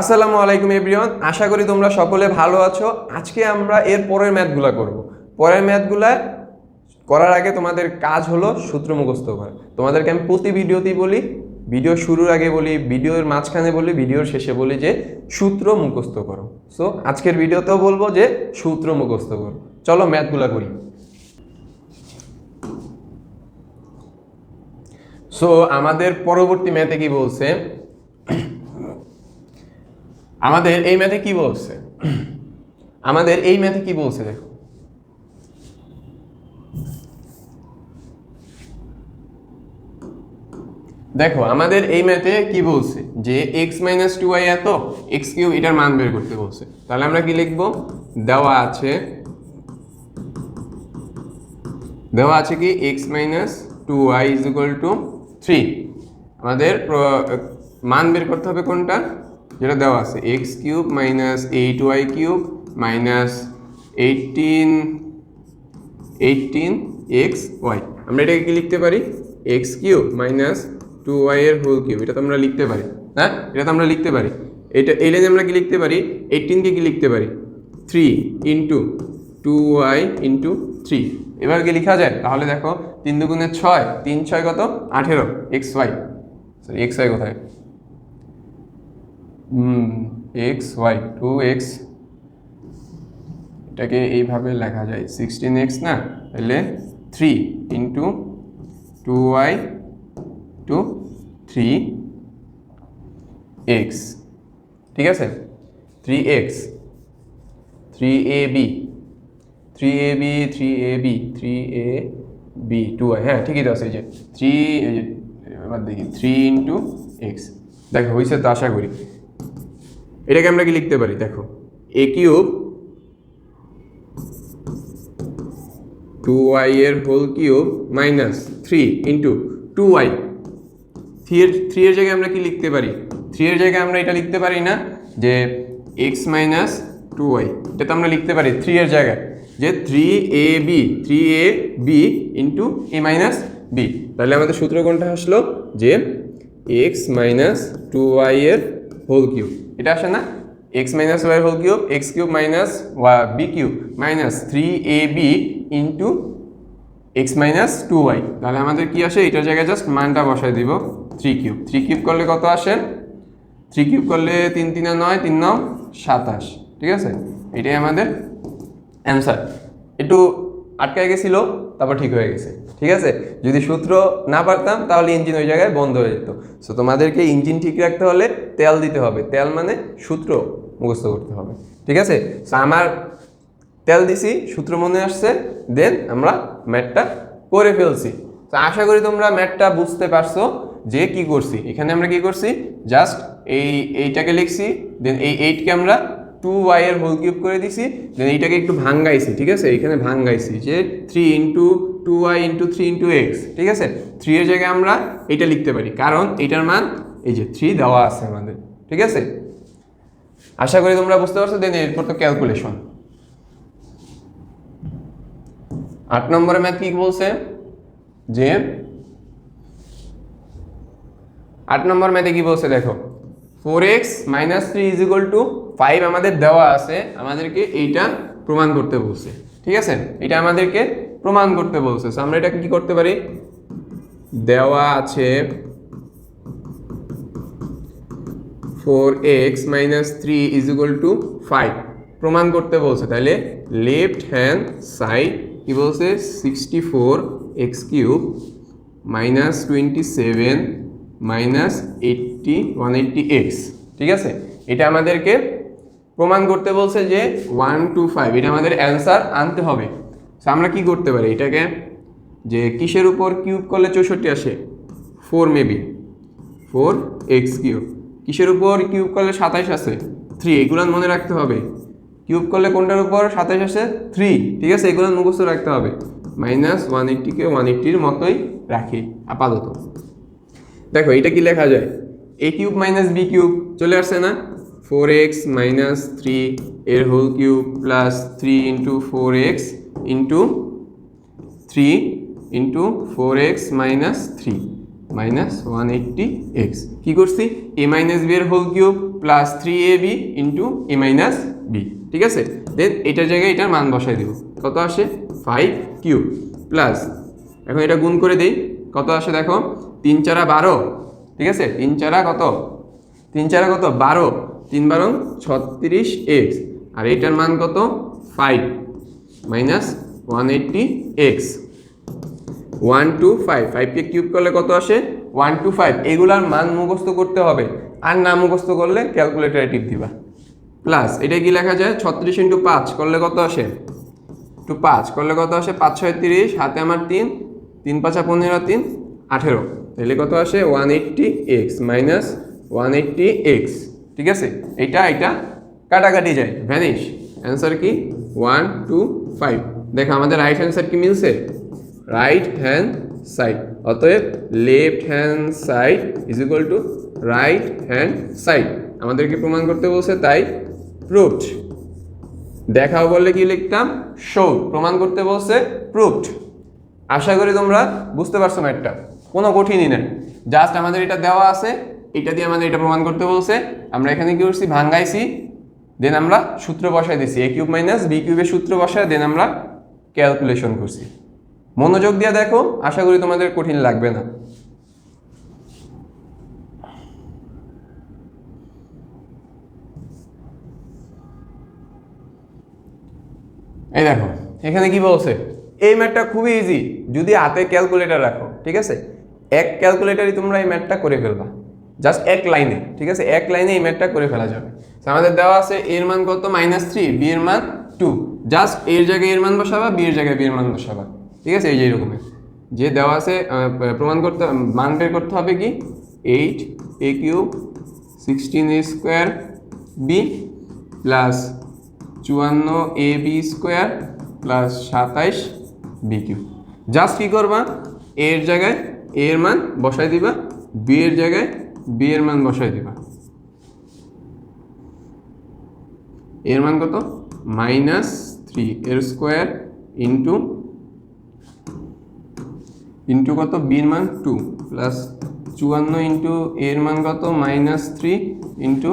আসসালামু আলাইকুম এভরিওয়ান আশা করি তোমরা সকলে ভালো আছো। আজকে আমরা এর পরের ম্যাথগুলা করব। পরের ম্যাথগুলা করার আগে তোমাদের কাজ হলো সূত্র মুখস্থ করা। তোমাদেরকে আমি প্রতি ভিডিওতেই বলি, ভিডিও শুরুর আগে বলি, ভিডিওর মাঝখানে বলি, ভিডিওর শেষে বলি যে সূত্র মুখস্থ করো। সো আজকের ভিডিওতেও বলব যে সূত্র মুখস্থ করো। চলো ম্যাথগুলা করি। সো আমাদের পরবর্তী ম্যাথে কি বলছে? আমাদের এই ম্যাথে কি বলছে? আমাদের এই ম্যাথে কি বলছে দেখো। দেখো, আমাদের এই ম্যাথে কি বলছে? যে এক্স মাইনাস টু ওয়াই এত এক্স কিউব এটার মান বের করতে বলছে। তাহলে আমরা কি লিখব? দেওয়া আছে দেওয়া আছে কি? X minus two y is equal to three আমাদের মান বের করতে হবে কোনটা? যেটা দেওয়া আছে x cube minus eight y cube minus eighteen eighteen x y. আমরা এটাকে কি লিখতে পারি? X cube minus two y এর হোল কিউব। এটা তো আমরা লিখতে পারি হ্যাঁ? এটা তো আমরা লিখতে পারি। এটা, এই লাইনে আমরা কি লিখতে পারি? এইটিনকে কি লিখতে পারি? Three into two y into three. এবার কি লেখা যায়? তাহলে দেখো, তিন দুগুণে ছয়, তিন ছয় কত? আঠেরো, x y. Sorry, x y কোথায়? এক্স ওয়াই টু এক্স এটাকে এইভাবে লেখা যায়। সিক্সটিন এক্স না? তাহলে three into two y two three x ঠিক আছে? Three x three a b three a b three a b three a b two y হ্যাঁ ঠিকই তো আছে, এই যে থ্রি এবার দেখি থ্রি ইন্টু এক্স দেখো হয়েছে তো আশা করি। এটাকে আমরা কি লিখতে পারি? দেখো। এ কিউব টু ওয়াই এর whole cube minus three into two y three এর থ্রি এর জায়গায় আমরা কি লিখতে পারি? থ্রি এর জায়গায় আমরা এটা লিখতে পারি না যে এক্স মাইনাস টু ওয়াই এটা তো আমরা লিখতে পারি থ্রি এর জায়গায় যে three a b three a b into a minus b তাহলে আমাদের সূত্র কোনটা আসলো? যে এক্স মাইনাস টু ওয়াই এর হোল কিউব এটা আসে না? X minus y whole cube x cube minus y b cube minus three a b into x minus two y তাহলে আমাদের কি আসে? এটার জায়গায় জাস্ট মানটা বসাই দিব থ্রি কিউব থ্রি কিউব করলে কত আসে? থ্রি কিউব করলে তিন তিনে নয়, তিন নয় সাতাশ। ঠিক আছে? এটাই আমাদের অ্যান্সার একটু আটকায় গেছিল। তারপর ঠিক হয়ে গেছে। ঠিক আছে? যদি সূত্র না পারতাম, তাহলে ইঞ্জিন ওই জায়গায় বন্ধ হয়ে যেত। সো তোমাদেরকে ইঞ্জিন ঠিক রাখতে হলে তেল দিতে হবে। তেল মানে সূত্র মুখস্থ করতে হবে। ঠিক আছে? সো আমার তেল দিছি, সূত্র মনে আসছে দেন আমরা ম্যাটটা করে ফেলছি। তো আশা করি তোমরা ম্যাটটা বুঝতে পারছ যে কি করছি। এখানে আমরা কি করছি? জাস্ট এই, এইটাকে লিখছি দেন এই এইটকে আমরা টু ওয়াই এর হোল কিউব করে দিছি দেন এইটাকে একটু ভাঙ্গাইছি, ঠিক আছে? এখানে ভাঙ্গাইছি যে three into two y into three into x ঠিক আছে? থ্রি এর জায়গায় আমরা এটা লিখতে পারি, কারণ এটার মান এই যে থ্রি দেওয়া আছে আমাদের, ঠিক আছে? আশা করি তোমরা বুঝতে পারছ দেন এরপর তো ক্যালকুলেশন আট নম্বরে ম্যাথ কি বলছে? যে আট নম্বর ম্যাথে কি বলছে, দেখো four x minus three is equal to five আমাদের দেওয়া আছে, আমাদেরকে এইটা প্রমাণ করতে বলছে। ঠিক আছে? এটা আমাদেরকে প্রমাণ করতে বলছে। আমরা এটাকে কি করতে পারি? দেওয়া আছে four x minus three is equal to five প্রমাণ করতে বলছে। তাহলে লেফট হ্যান্ড সাইড কি বলছে? Sixty four x cube minus twenty seven minus eighty one eighty x ঠিক আছে? এটা আমাদেরকে প্রমাণ করতে বলছে যে ওয়ান টু ফাইভ এটা আমাদের অ্যান্সার আনতে হবে। So, আমরা কি করতে পারি? এটাকে যে কিসের উপর কিউব করলে চৌষট্টি আসে? Four maybe four x cube কিসের উপর কিউব করলে সাতাইশ আসে? থ্রি এগুলো মনে রাখতে হবে। কিউব করলে কোনটার উপর সাতাইশ আসে? থ্রি ঠিক আছে? এগুলো মুখস্থ রাখতে হবে। মাইনাস ওয়ান এইট্টিকে ওয়ান এইট্টির মতোই রাখি আপাতত। দেখো এটা কি লেখা যায়? A cube minus b cube চলে আসছে না? ফোর এক্স মাইনাস থ্রি এর whole cube plus three into four x into three into four x minus three minus one eighty x কী করছি? এ মাইনাস বি এর whole cube plus three a b into a minus b ঠিক আছে? দেন এটার জায়গায় এটার মান বসাই দেব। কত আসে? ফাইভ কিউব প্লাস এখন এটা গুণ করে দেই। কত আসে দেখো? তিন চারা বারো। ঠিক আছে? তিন চারা কত? তিন চারা কত? বারো। তিন বারো ছত্রিশ এক্স। আর এটার মান কত? Five. Minus one eighty x. One two five. ফাইভকে cube করলে কত আসে? One two five. এগুলার মান মুখস্থ করতে হবে। আর না মুখস্থ করলে ক্যালকুলেটারে টিপ দিবা। প্লাস, এটা কি লেখা যায়? ছত্রিশ ইন্টু পাঁচ করলে কত আসে? টু পাঁচ করলে কত আসে? পাঁচ ছয় তিরিশ। হাতে আমার তিন। তিন পাঁচা পনেরো, তিন। আঠেরো। তাহলে কত আসে? One eighty x minus one eighty x ঠিক আছে? এইটা এটা কাটাকাটি যায় ভ্যানিশ অ্যান্সার কি? ওয়ান টু ফাইভ দেখো, আমাদের রাইট হ্যান্ড সাইড কি মিলছে? রাইট হ্যান্ড সাইড অতএব left hand side is equal to right hand side আমাদেরকে প্রমাণ করতে বলছে, তাই প্রুফড দেখাও বললে কি লিখতাম? শো প্রমাণ করতে বলছে প্রুফড আশা করি তোমরা বুঝতে পারছ ম্যাটটা কোনো কঠিনই না। জাস্ট আমাদের এটা দেওয়া আছে এটা দিয়ে আমাদের এটা প্রমাণ করতে বলছে, আমরা এখানে কি করছি? ভাঙ্গাইছি দেন আমরা সূত্র বসাই দিছি এ কিউব মাইনাস বি কিউবের সূত্র বসায় দেন আমরা ক্যালকুলেশন করছি। মনোযোগ দিয়ে দেখো, আশা করি তোমাদের কঠিন লাগবে না। এই দেখো, এখানে কি বলছে? এই ম্যাথটা খুবই ইজি যদি হাতে ক্যালকুলেটর রাখো, ঠিক আছে? এক ক্যালকুলেটারই তোমরা এই ম্যাথটা করে ফেলবা। জাস্ট এক লাইনে ঠিক আছে? এক লাইনে এই ম্যাথটা করে ফেলা যাবে। আমাদের দেওয়া আছে এর মান কত? মাইনাস থ্রি বি এর মান টু জাস্ট এর জায়গায় এর মান বসাবা বি এর জায়গায় বি এর মান বসাবা। ঠিক আছে? এই যে এরকমের যে দেওয়া আছে প্রমাণ করতে, মান বের করতে হবে কি? Eight a cube sixteen a square b plus চুয়ান্ন এ বি স্কোয়ার প্লাস সাতাইশ বি কিউ জাস্ট কী করবা? এর জায়গায় এর মান বসাই দিবা বি এর জায়গায় বি এর মান বসাই দিবা। এর মান কত? মাইনাস থ্রি, এর স্কোয়ার ইন্টু ইন্টু কত? বির মান টু, প্লাস চুয়ান্ন ইন্টু এর মান কত? মাইনাস থ্রি ইন্টু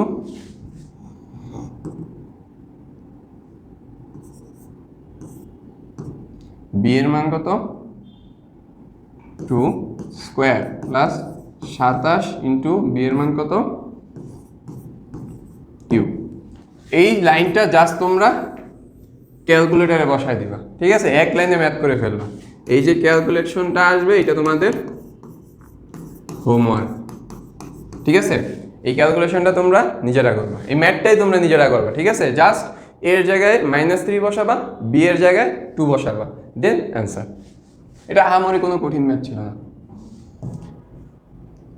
বি এর মান কত? টু স্কোয়ার, প্লাস সাতাশ ইন্টু বি এর মান কত? কিউ এই লাইনটা জাস্ট তোমরা ক্যালকুলেটারে বসায় দিবা। ঠিক আছে? এক লাইনে ম্যাথ করে ফেলবা। এই যে ক্যালকুলেশনটা আসবে, এটা তোমাদের হোমওয়ার্ক ঠিক আছে? এই ক্যালকুলেশনটা তোমরা নিজেরা করবা। এই ম্যাথটাই তোমরা নিজেরা করবা। ঠিক আছে? জাস্ট এর জায়গায় মাইনাস থ্রি বসাবা বি এর জায়গায় টু বসাবা। দেন অ্যান্সার এটা আমারই কোনো কঠিন ম্যাথ ছিল না।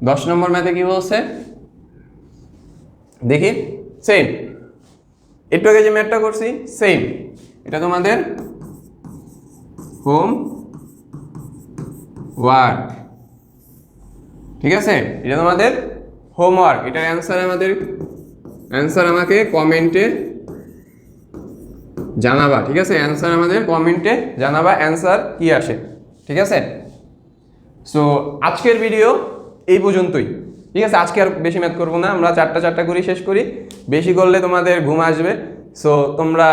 দশ নম্বর ম্যাথে কি বলছে? দেখি সেম একটু আগে যে ম্যাথটা করছি সেম এটা তোমাদের হোম ওয়ার্ক ঠিক আছে? এটা তোমাদের হোমওয়ার্ক এটার অ্যান্সার আমাদের অ্যান্সার আমাকে কমেন্টে জানাবা, ঠিক আছে? অ্যান্সার আমাদের কমেন্টে জানাবা অ্যান্সার কি আসে? ঠিক আছে? সো আজকের ভিডিও এই পর্যন্তই। ঠিক আছে, আজকে আর বেশি ম্যাথ করব না, আমরা চারটা চারটা করে শেষ করি। বেশি করলে তোমাদের ঘুম আসবে। সো তোমরা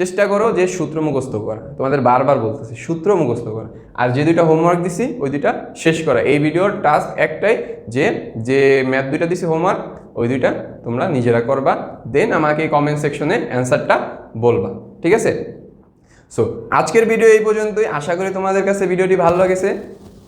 চেষ্টা করো যে সূত্র মুখস্থ করা তোমাদের বারবার বলতেছি, সূত্র মুখস্থ করা আর যে দুইটা হোমওয়ার্ক দিছি, ওই দুইটা শেষ করা এই ভিডিওর টাস্ক একটাই যে যে ম্যাথ দুইটা দিছি হোমওয়ার্ক ওই দুইটা তোমরা নিজেরা করবা। দেন আমাকে কমেন্ট সেকশনে অ্যান্সারটা বলবা। ঠিক আছে? সো আজকের ভিডিও এই পর্যন্তই। আশা করি তোমাদের কাছে ভিডিওটি ভালো লেগেছে।